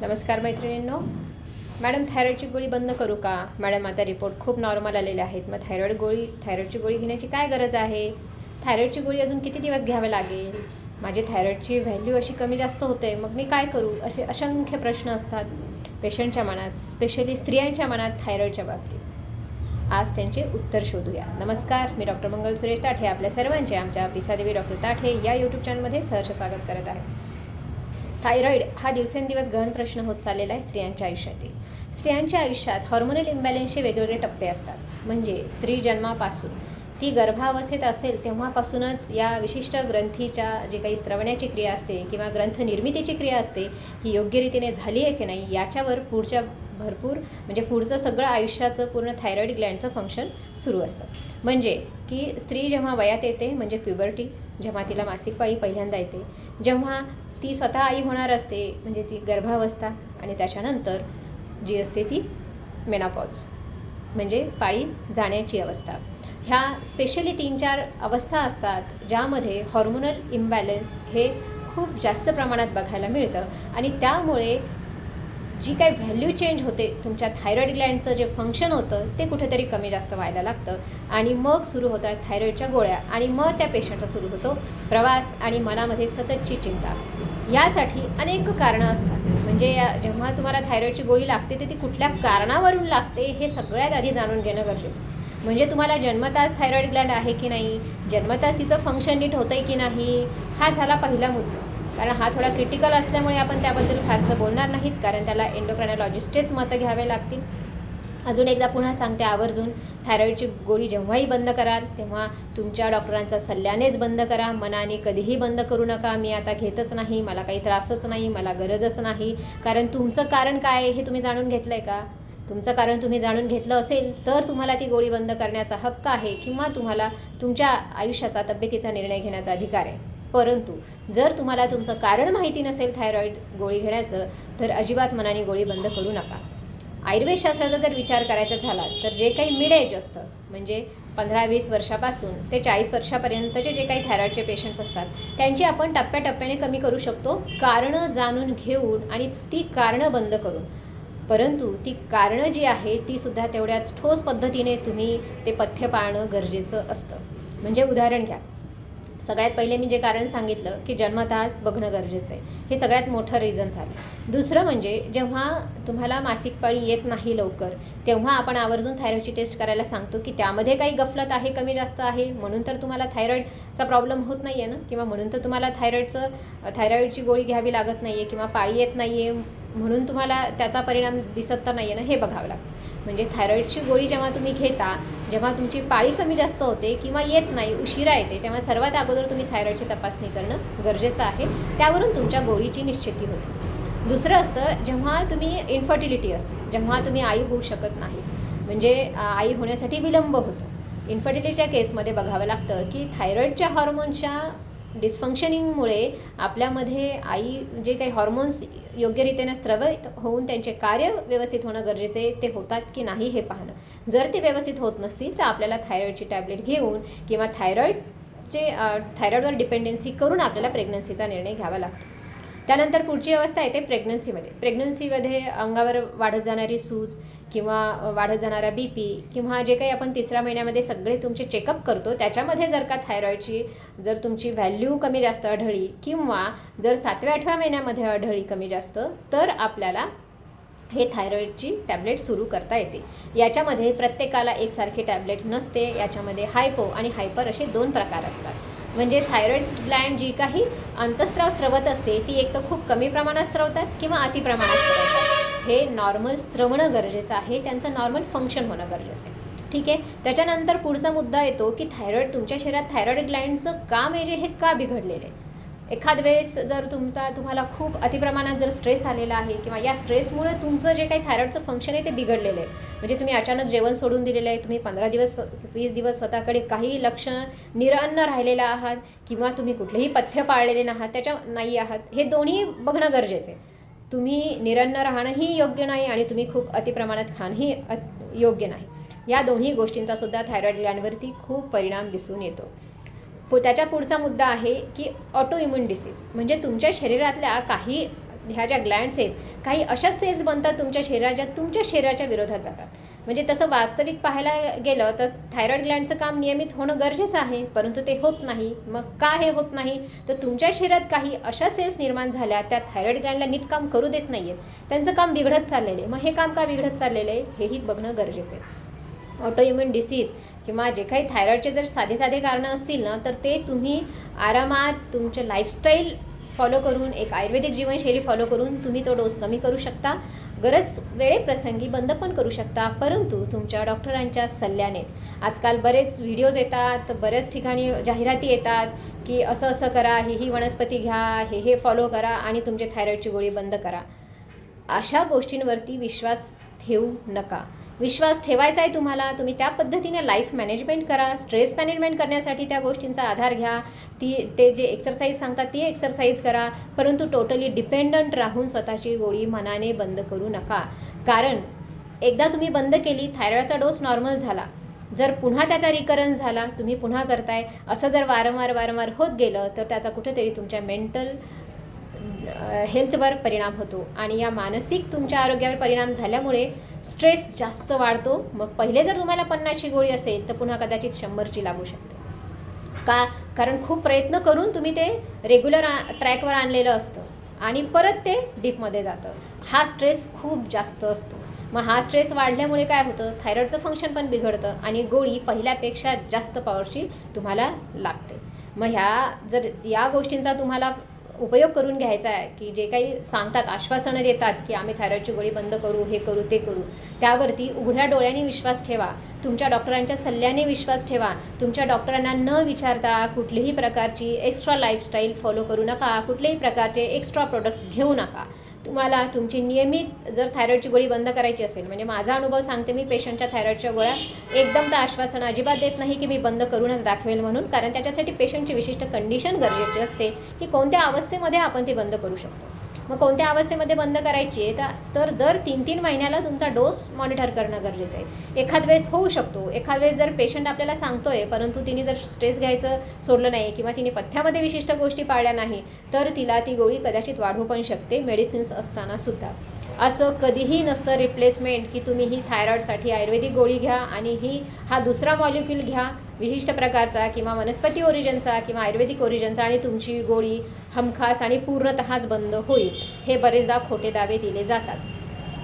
नमस्कार मैत्रिणींनो. मॅडम थायरॉईडची गोळी बंद करू का? मॅडम आता रिपोर्ट खूप नॉर्मल आलेले आहेत. मग थायरॉईड गोळी थायरॉईडची गोळी घेण्याची काय गरज आहे? थायरॉईडची गोळी अजून किती दिवस घ्यावे लागेल? माझी थायरॉईडची व्हॅल्यू अशी कमी जास्त होते मग मी काय करू? असे असंख्य प्रश्न असतात पेशंटच्या मनात स्पेशली स्त्रियांच्या मनात थायरॉईडच्या बाबतीत. आज त्यांचे उत्तर शोधूया. नमस्कार मी डॉक्टर मंगल सुरेश ताठे आपल्या सर्वांचे आमच्या पिसादेवी डॉक्टर ताठे या यूट्यूब चॅनलमध्ये सहर्ष स्वागत करत आहे. थायरॉईड हा दिवसेंदिवस गहन प्रश्न होत चाललेला आहे स्त्रियांच्या आयुष्यातील. स्त्रियांच्या आयुष्यात हॉर्मोनल इम्बॅलन्सचे वेगवेगळे टप्पे असतात. म्हणजे स्त्री जन्मापासून ती गर्भावस्थेत असेल तेव्हापासूनच या विशिष्ट ग्रंथीच्या जे काही स्त्रवण्याची क्रिया असते किंवा ग्रंथ निर्मितीची क्रिया असते ही योग्य रीतीने झाली आहे की नाही याच्यावर पुढच्या भरपूर म्हणजे पुढचं सगळं आयुष्याचं पूर्ण थायरॉईड ग्लँडचं फंक्शन सुरू असतं. म्हणजे की स्त्री जेव्हा वयात येते म्हणजे प्युबर्टी जेव्हा तिला मासिक पाळी पहिल्यांदा येते जेव्हा ती स्वतः आई होणार असते म्हणजे ती गर्भावस्था आणि त्याच्यानंतर जी असते ती मेनापॉज म्हणजे पाळी जाण्याची अवस्था. ह्या स्पेशली तीन चार अवस्था असतात ज्यामध्ये हॉर्मोनल इम्बॅलन्स हे खूप जास्त प्रमाणात बघायला मिळतं. आणि त्यामुळे जी काही व्हॅल्यू चेंज होते तुमच्या थायरॉईड ग्लँडचं जे फंक्शन होतं ते कुठेतरी कमी जास्त व्हायला लागतं. आणि मग सुरू होतात थायरॉईडच्या गोळ्या. आणि मग त्या पेशंटचा सुरू होतो प्रवास आणि मनामध्ये सततची चिंता. यासाठी अनेक कारणं असतात. म्हणजे या जेव्हा तुम्हाला थायरॉईडची गोळी लागते तर ती कुठल्या कारणावरून लागते हे सगळ्यात आधी जाणून घेणं गरजेचं म्हणजे तुम्हाला जन्मताच थायरॉईड ग्लँड आहे की नाही जन्मताच तिचं फंक्शन नीट होतं आहे की नाही हा झाला पहिला मुद्दा. कारण हा थोडा क्रिटिकल असल्यामुळे आपण त्याबद्दल फारसं बोलणार नाहीत कारण त्याला एन्डोक्रायनॉलॉजिस्टचेच मतं घ्यावे लागतील. अजून एकदा पुन्हा सांगते आवर्जून. थायरॉईडची गोळी जेव्हाही बंद कराल तेव्हा तुमच्या डॉक्टरांचा सल्ल्यानेच बंद करा. मनाने कधीही बंद करू नका. मी आता घेतच नाही. मला काही त्रासच नाही. मला गरजच नाही. कारण तुमचं कारण काय हे तुम्ही जाणून घेतलं आहे का? तुमचं कारण तुम्ही जाणून घेतलं असेल तर तुम्हाला ती गोळी बंद करण्याचा हक्क आहे किंवा तुम्हाला तुमच्या आयुष्याचा तब्येतीचा निर्णय घेण्याचा अधिकार आहे. परंतु जर तुम्हाला तुमचं कारण माहिती नसेल थायरॉईड गोळी घेण्याचं तर अजिबात मनाने गोळी बंद करू नका. आयुर्वेदशास्त्राचा जर विचार करायचा झाला तर जे काही मिड एज असतं म्हणजे पंधरा वीस वर्षापासून ते चाळीस वर्षापर्यंतचे जे काही थायरॉईडचे पेशंट्स असतात त्यांची आपण टप्प्याटप्प्याने कमी करू शकतो कारणं जाणून घेऊन आणि ती कारणं बंद करून. परंतु ती कारणं जी आहे ती सुद्धा तेवढ्याच ठोस पद्धतीने तुम्ही ते पथ्य पाळणं गरजेचं असतं. म्हणजे उदाहरण घ्या. सगळ्यात पहिले मी जे कारण सांगितलं की जन्मताच बघणं गरजेचं आहे. हे सगळ्यात मोठं रिझन झालं. दुसरं म्हणजे जेव्हा तुम्हाला मासिक पाळी येत नाही लवकर तेव्हा आपण आवर्जून थायरॉईडची टेस्ट करायला सांगतो की त्यामध्ये काही गफलत आहे कमी जास्त आहे. म्हणून तर तुम्हाला थायरॉईडचा प्रॉब्लेम होत नाही आहे ना? किंवा म्हणून तर तुम्हाला थायरॉईडचं थायरॉईडची गोळी घ्यावी लागत नाही आहे किंवा पाळी येत नाही आहे म्हणून तुम्हाला त्याचा परिणाम दिसत तर नाही आहे ना? हे बघावं लागतं. म्हणजे थायरॉईडची गोळी जेव्हा तुम्ही घेता जेव्हा तुमची पाळी कमी जास्त होते किंवा येत नाही उशिरा येते तेव्हा सर्वात अगोदर तुम्ही थायरॉईडची तपासणी करणं गरजेचं आहे. त्यावरून तुमच्या गोळीची निश्चिती होते. दुसरं असतं जेव्हा तुम्ही इन्फर्टिलिटी असते जेव्हा तुम्ही आई होऊ शकत नाही. म्हणजे आई होण्यासाठी विलंब होतो. इन्फर्टिलिटीच्या केसमध्ये बघावं लागतं की थायरॉईडच्या हॉर्मोनच्या डिस्फंक्शनिंगमुळे आपल्यामध्ये आई जे काही हॉर्मोन्स योग्यरीतीने स्त्रवित होऊन त्यांचे कार्य व्यवस्थित होणं गरजेचे ते होतात की नाही हे पाहणं. जर ते व्यवस्थित होत नसतील तर आपल्याला थायरॉईडची टॅबलेट घेऊन किंवा थायरॉईडचे थायरॉईडवर डिपेंडन्सी करून आपल्याला प्रेग्नन्सीचा निर्णय घ्यावा लागतो. त्यानंतर पुढची अवस्था येते प्रेग्नन्सीमध्ये प्रेग्नन्सीमध्ये अंगावर वाढत जाणारी सूज किंवा वाढत जाणारा बी पी किंवा जे काही आपण तिसऱ्या महिन्यामध्ये सगळे तुमचे चेकअप करतो त्याच्यामध्ये जर का थायरॉईडची जर तुमची व्हॅल्यू कमी जास्त आढळली किंवा जर सातव्या आठव्या महिन्यामध्ये आढळली कमी जास्त तर आपल्याला हे थायरॉईडची टॅबलेट सुरू करता येते. याच्यामध्ये प्रत्येकाला एकसारखी टॅबलेट नसते. याच्यामध्ये हायपो आणि हायपर असे दोन प्रकार असतात. म्हणजे थायरॉईड ग्लँड जी काही अंतस्त्राव स्त्रवत असते ती एक तर खूप कमी प्रमाणात स्त्रवतात किंवा अति प्रमाणात स्त्रवतात हे नॉर्मल स्त्रवणं गरजेचं आहे त्यांचं नॉर्मल फंक्शन होणं गरजेचं आहे. ठीक आहे? त्याच्यानंतर पुढचा मुद्दा येतो की थायरॉईड तुमच्या शरीरात थायरॉईड ग्लँडचं काम आहे जे हे का बिघडलेलं आहे? एखाद वेळेस जर तुमचा तुम्हाला खूप अतिप्रमाणात जर स्ट्रेस आलेला आहे किंवा या स्ट्रेसमुळे तुमचं जे काही थायरॉईडचं फंक्शन आहे ते बिघडलेलं आहे. म्हणजे तुम्ही अचानक जेवण सोडून दिलेलं आहे तुम्ही पंधरा दिवस वीस दिवस स्वतःकडे काही लक्ष निरअन्न राहिलेलं आहात किंवा तुम्ही कुठलेही पथ्य पाळलेले नाहात त्याच्या नाही आहात हे दोन्ही बघणं गरजेचं आहे. तुम्ही निरन्न राहणंही योग्य नाही आणि तुम्ही खूप अतिप्रमाणात खाणंही योग्य नाही. या दोन्ही गोष्टींचा सुद्धा थायरॉईड ग्लँडवरती खूप परिणाम दिसून येतो. त्याच्या पुढचा मुद्दा आहे की ऑटो इम्युन डिसीज म्हणजे तुमच्या शरीरातल्या काही ह्या ज्या ग्लँड्स आहेत काही अशा सेल्स बनतात तुमच्या शरीराच्या तुमच्या शरीराच्या विरोधात जातात. म्हणजे तसं वास्तविक पाहायला गेलं तर थायरॉइड ग्लँडचं काम नियमित होणं गरजेचं आहे परंतु ते होत नाही. मग का हे होत नाही? तर तुमच्या शरीरात काही अशा सेल्स निर्माण झाल्या त्या थायरॉइड ग्लँडला नीट काम करू देत नाही आहेत त्यांचं काम बिघडत चाललेलं आहे. मग हे काम का बिघडत चाललेलं आहे? हेही बघणं गरजेचं आहे. ऑटोइम्युन डिसीज किंवा जे काही थायरॉईडचे जर साधे साधे कारणं असतील ना तर ते तुम्ही आरामात तुमचं लाईफस्टाईल फॉलो करून एक आयुर्वेदिक जीवनशैली फॉलो करून तुम्ही तो डोस कमी करू शकता. गरज वेळेप्रसंगी बंद पण करू शकता परंतु तुमच्या डॉक्टरांच्या सल्ल्यानेच. आजकाल बरेच व्हिडिओज येतात बऱ्याच ठिकाणी जाहिराती येतात की असं असं करा ही ही वनस्पती घ्या हे हे फॉलो करा आणि तुमचे थायरॉईडची गोळी बंद करा. अशा गोष्टींवरती विश्वास ठेवू नका. विश्वास ठेवायचा आहे तुम्हाला तुम्ही त्या पद्धतीने लाईफ मॅनेजमेंट करा स्ट्रेस मॅनेजमेंट करण्यासाठी त्या गोष्टींचा आधार घ्या. ती ते जे एक्सरसाइज सांगतात ती एक्सरसाइज करा. परंतु टोटली डिपेंडंट राहून स्वतःची गोळी मनाने बंद करू नका. कारण एकदा तुम्ही बंद केली थायरॉइडचा डोस नॉर्मल झाला. जर पुन्हा त्याचा रिकरन्स झाला तुम्ही पुन्हा करताय असं जर वारंवार वारंवार होत गेलं तर त्याचा कुठेतरी तुमच्या मेंटल हेल्थवर परिणाम होतो. आणि या मानसिक तुमच्या आरोग्यावर परिणाम झाल्यामुळे स्ट्रेस जास्त वाढतो. मग पहिले जर तुम्हाला पन्नासची गोळी असेल तर पुन्हा कदाचित शंभरची लागू शकते. का कारण खूप प्रयत्न करून तुम्ही ते रेग्युलर ट्रॅकवर आणलेलं असतं. आणि परत ते डीपमध्ये जातं. हा स्ट्रेस खूप जास्त असतो. मग हा स्ट्रेस वाढल्यामुळे काय होतं? थायरॉइडचं फंक्शन पण बिघडतं आणि गोळी पहिल्यापेक्षा जास्त पॉवरची तुम्हाला लागते. मग ह्या जर या गोष्टींचा तुम्हाला उपयोग करून घ्यायचा आहे की जे काही सांगतात आश्वासनं देतात की आम्ही थायरॉईडची गोळी बंद करू हे करू ते करू त्यावरती उघड्या डोळ्यांनी विश्वास ठेवा तुमच्या डॉक्टरांच्या सल्ल्याने विश्वास ठेवा तुमच्या डॉक्टरांना न विचारता कुठलीही प्रकारची एक्स्ट्रा लाईफस्टाईल फॉलो करू नका कुठल्याही प्रकारचे एक्स्ट्रा प्रोडक्ट्स घेऊ नका. तुम्हाला तुमची नियमित जर थायरॉईडची गोळी बंद करायची असेल म्हणजे माझा अनुभव सांगते मी पेशंटच्या थायरॉईडच्या गोळ्या एकदम तर आश्वासन अजिबात देत नाही की मी बंद करूनच दाखवेल म्हणून कारण त्याच्यासाठी पेशंटची विशिष्ट कंडिशन गरजेची असते की कोणत्या अवस्थेमध्ये आपण ती बंद करू शकतो. मग कोणत्या अवस्थेमध्ये बंद करायची आहे? तर तर दर तीन तीन महिन्याला तुमचा डोस मॉनिटर करणं गरजेचं आहे. एखाद वेळेस होऊ शकतो. एखाद वेळेस जर पेशंट आपल्याला सांगतोय परंतु तिने जर स्ट्रेस घ्यायचं सोडलं नाही किंवा तिने पथ्यामध्ये विशिष्ट गोष्टी पाळल्या नाही तर तिला ती गोळी कदाचित वाढवू पण शकते मेडिसिन्स असताना सुद्धा. असं कधीही नसतं रिप्लेसमेंट की तुम्ही ही थायरॉईडसाठी आयुर्वेदिक गोळी घ्या आणि ही हा दुसरा मॉलिक्यूल घ्या विशिष्ट प्रकारचा किंवा वनस्पती ओरिजनचा किंवा आयुर्वेदिक ओरिजनचा आणि तुमची गोळी हमखास आणि पूर्णतःच बंद होईल हे बरेचदा खोटे दावे दिले जातात.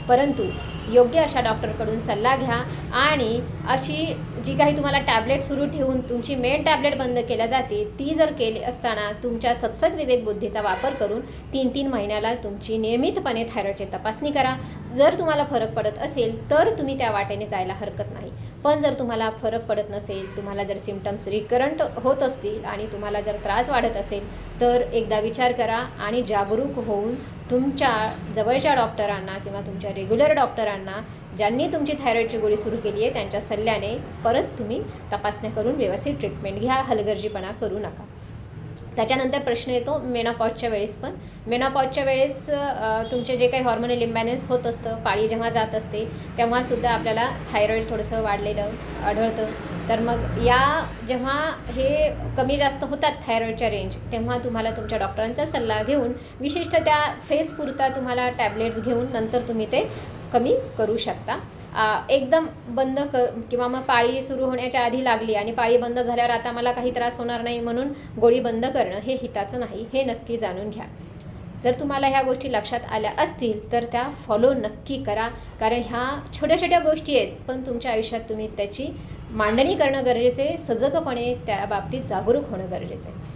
परंतु योग्य अशा डॉक्टरकडून सल्ला घ्या आणि अशी जी काही तुम्हाला टॅबलेट सुरू ठेवून तुमची मेन टॅबलेट बंद केल्या जाते ती जर केली असताना तुमच्या सत्सद विवेक बुद्धीचा वापर करून तीन तीन महिन्याला तुमची नियमितपणे थायरॉईडची तपासणी करा. जर तुम्हाला फरक पडत असेल तर तुम्ही त्या वाटेने जायला हरकत नाही. पण जर तुम्हाला फरक पडत नसेल तुम्हाला जर सिमटम्स रिकरंट होत असतील आणि तुम्हाला जर त्रास वाढत असेल तर एकदा विचार करा आणि जागरूक होऊन तुमच्या जवळच्या डॉक्टरांना किंवा तुमच्या रेग्युलर डॉक्टरांना ज्यांनी तुमची थायरॉईडची गोळी सुरू केली आहे त्यांच्या सल्ल्याने परत तुम्ही तपासण्या करून व्यवस्थित ट्रीटमेंट घ्या हलगर्जीपणा करू नका. त्याच्यानंतर प्रश्न येतो मेनापॉजच्या वेळेस पण. मेनापॉजच्या वेळेस तुमचे जे काही हॉर्मोनल इम्बॅलन्स होत असतं पाळी जेव्हा जात असते तेव्हासुद्धा आपल्याला थायरॉईड थोडंसं वाढलेलं आढळतं. तर मग या जेव्हा हे कमी जास्त होतात थायरॉईडच्या रेंज तेव्हा तुम्हाला तुमच्या डॉक्टरांचा सल्ला घेऊन विशिष्ट त्या फेजपुरता तुम्हाला टॅबलेट्स घेऊन नंतर तुम्ही ते कमी करू शकता. एकदम बंद क किंवा मग पाळी सुरू होण्याच्या आधी लागली आणि पाळी बंद झाल्यावर आता मला काही त्रास होणार नाही म्हणून गोळी बंद करणं हे हिताचं नाही हे नक्की जाणून घ्या. जर तुम्हाला ह्या गोष्टी लक्षात आल्या असतील तर त्या फॉलो नक्की करा. कारण ह्या छोट्या छोट्या गोष्टी आहेत पण तुमच्या आयुष्यात तुम्ही त्याची मांडणी करणं गरजेचं आहे सजगपणे त्या बाबतीत जागरूक होणं गरजेचं आहे.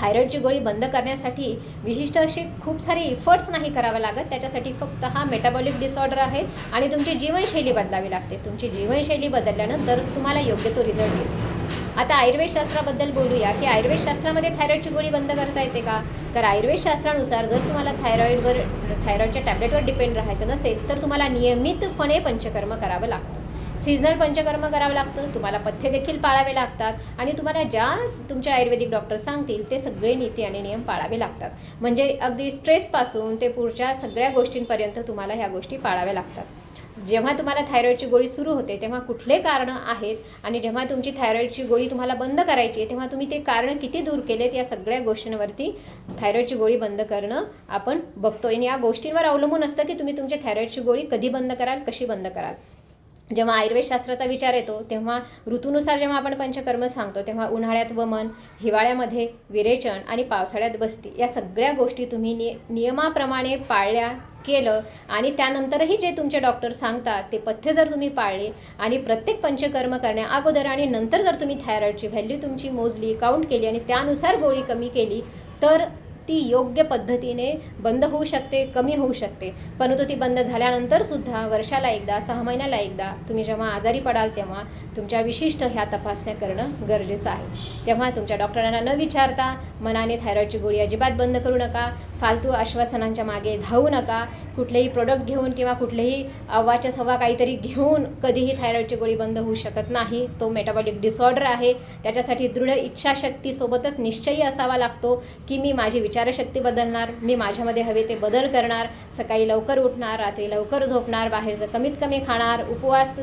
थायरॉईडची गोळी बंद करण्यासाठी विशिष्ट असे खूप सारे इफर्ट्स नाही करावे लागत त्याच्यासाठी फक्त हा मेटाबॉलिक डिसऑर्डर आहे आणि तुमची जीवनशैली बदलावी लागते. तुमची जीवनशैली बदलल्यानंतर तुम्हाला योग्य तो रिझल्ट येतो. आता आयुर्वेदशास्त्राबद्दल बोलूया की आयुर्वेदशास्त्रामध्ये थायरॉईडची गोळी बंद करता येते का? तर आयुर्वेदशास्त्रानुसार जर तुम्हाला थायरॉईडवर थायरॉईडच्या टॅबलेटवर डिपेंड राहायचं नसेल तर तुम्हाला नियमितपणे पंचकर्म करावं लागतं सीझनल पंचकर्म करावं लागतं तुम्हाला पथ्य देखील पाळावे लागतात आणि तुम्हाला ज्या तुमचे आयुर्वेदिक डॉक्टर सांगतील ते सगळे नीती आणि नियम पाळावे लागतात. म्हणजे अगदी स्ट्रेसपासून ते पुढच्या सगळ्या गोष्टींपर्यंत तुम्हाला ह्या गोष्टी पाळाव्या लागतात. जेव्हा तुम्हाला थायरॉईडची गोळी सुरू होते तेव्हा कुठले कारणं आहेत आणि जेव्हा तुमची थायरॉईडची गोळी तुम्हाला बंद करायची आहे तेव्हा तुम्ही ते कारणं किती दूर केलेत या सगळ्या गोष्टींवरती थायरॉईडची गोळी बंद करणं आपण बघतो आणि या गोष्टींवर अवलंबून असतं की तुम्ही तुमची थायरॉईडची गोळी कधी बंद कराल कशी बंद कराल. जेव्हा आयुर्वेदशास्त्राचा विचार येतो तेव्हा ऋतूनुसार जेव्हा आपण पंचकर्म सांगतो तेव्हा उन्हाळ्यात वमन हिवाळ्यामध्ये विरेचन आणि पावसाळ्यात बस्ती या सगळ्या गोष्टी तुम्ही नि नियमाप्रमाणे पाळल्या केलं आणि त्यानंतरही जे तुमचे डॉक्टर सांगतात ते पथ्य जर तुम्ही पाळले आणि प्रत्येक पंचकर्म करण्या अगोदर आणि नंतर जर तुम्ही थायरॉईडची व्हॅल्यू तुमची मोजली काउंट केली आणि त्यानुसार गोळी कमी केली तर ती योग्य पद्धतीने बंद होऊ शकते कमी होऊ शकते. परंतु ती बंद झाल्यानंतर सुद्धा वर्षाला एकदा सहा महिन्याला एकदा तुम्ही जेव्हा आजारी पडाल तेव्हा तुमच्या विशिष्ट ह्या तपासण्या करणं गरजेचं आहे. तेव्हा तुमच्या डॉक्टरांना न विचारता मनाने थायरॉईडची गोळी अजिबात बंद करू नका. फालतू आश्वासनांच्या मागे धावू नका. कुठलेही प्रोडक्ट घेऊन किंवा कुठलेही अव्वाच्या सव्वा काहीतरी घेऊन कधीही थायरॉईडची गोळी बंद होऊ शकत नाही. तो मेटाबॉलिक डिसऑर्डर आहे. त्याच्यासाठी दृढ इच्छाशक्तीसोबतच निश्चयी असावा लागतो की मी माझी विचारशक्ती बदलणार मी माझ्यामध्ये हवे ते बदल करणार. सकाळी लवकर उठणार रात्री लवकर झोपणार बाहेरचं कमीत कमी खाणार उपवास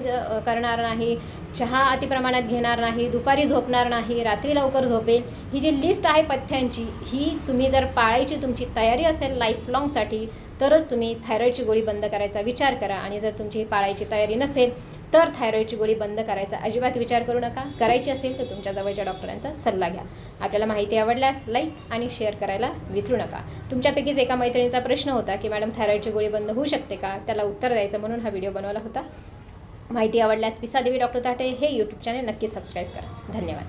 करणार नाही. चहा अतिप्रमाणात घेणार नाही दुपारी झोपणार नाही रात्री लवकर झोपेल ही जी लिस्ट आहे पथ्यांची ही तुम्ही जर पाळायची तुमची तयारी असेल लाईफ लाँगसाठी तरच तुम्ही थायरॉईडची गोळी बंद करायचा विचार करा. आणि जर तुमची ही पाळायची तयारी नसेल तर थायरॉईडची गोळी बंद करायचा अजिबात विचार करू नका. करायची असेल तर तुमच्या जवळच्या डॉक्टरांचा सल्ला घ्या. आपल्याला माहिती आवडल्यास लाईक आणि शेअर करायला विसरू नका. तुमच्यापैकीच एका मैत्रिणीचा प्रश्न होता की मॅडम थायरॉईडची गोळी बंद होऊ शकते का? त्याला उत्तर द्यायचं म्हणून हा व्हिडिओ बनवला होता. माहिती आवडल्यास पिसादेवी डॉक्टर ताटे हे यूट्यूब चॅनल नक्की सबस्क्राईब करा. धन्यवाद.